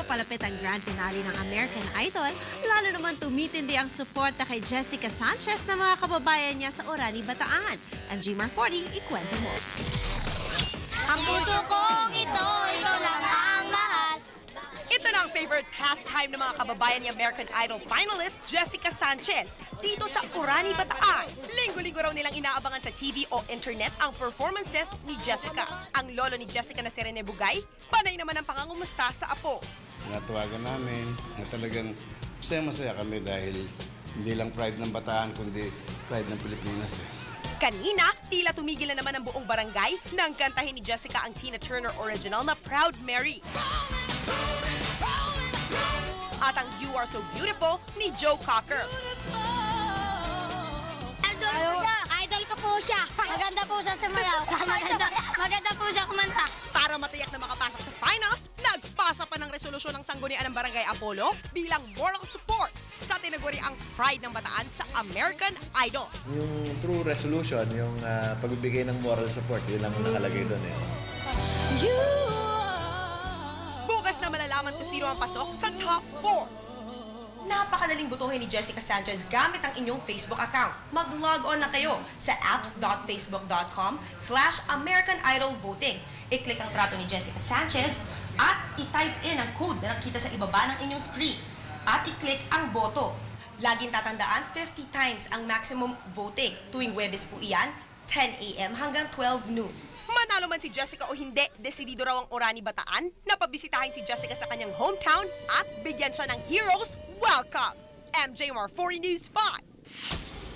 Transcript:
papalapit ang grand finale ng American Idol, lalo naman tumitindi ang suporta kay Jessica Sanchez na mga kababayan niya sa Orani, Bataan. MG Mar40, ikwento mo. Ang puso kong ito, favorite pastime ng mga kababayan ni American Idol finalist Jessica Sanchez dito sa Orani, Bataan. Linggo-linggo raw nilang inaabangan sa TV o internet ang performances ni Jessica. Ang lolo ni Jessica na si Rene Bugay, panay naman ang pangangumusta sa apo. Natawagan namin na talagang masaya-masaya kami dahil hindi lang pride ng Bataan kundi pride ng Pilipinas eh. Kanina, tila tumigil na naman ang buong barangay nang kantahin ni Jessica ang Tina Turner original na Proud Mary. You Are So Beautiful ni Joe Cocker. Idol ko siya. Idol ko po siya. Maganda po siya sumayaw. maganda, maganda po siya kumanta. Para matiyak na makapasok sa finals, nagpasa pa ng resolusyon ng sanggunian ng Barangay Apollo bilang moral support sa tinaguri ang pride ng bataan sa American Idol. Yung true resolution, yung ah, pagbibigay ng moral support, yun lang nakalagay doon eh. Bukas na malalaman kung sino ang pasok sa top 4. Napakadaling butuhin ni Jessica Sanchez gamit ang inyong Facebook account. Mag-log on na kayo sa apps.facebook.com slash American Idol Voting. I-click ang trato ni Jessica Sanchez at i-type in ang code na nakita sa ibaba ng inyong screen. At i-click ang boto. Laging tatandaan, 50 times ang maximum voting. Tuwing Webes po iyan, 10 a.m. hanggang 12 noon. Manalo man si Jessica o hindi, desidido raw ang Orani Bataan na pabisitahin si Jessica sa kanyang hometown at bigyan siya ng Heroes Welcome! MJ Mar 40 News 5.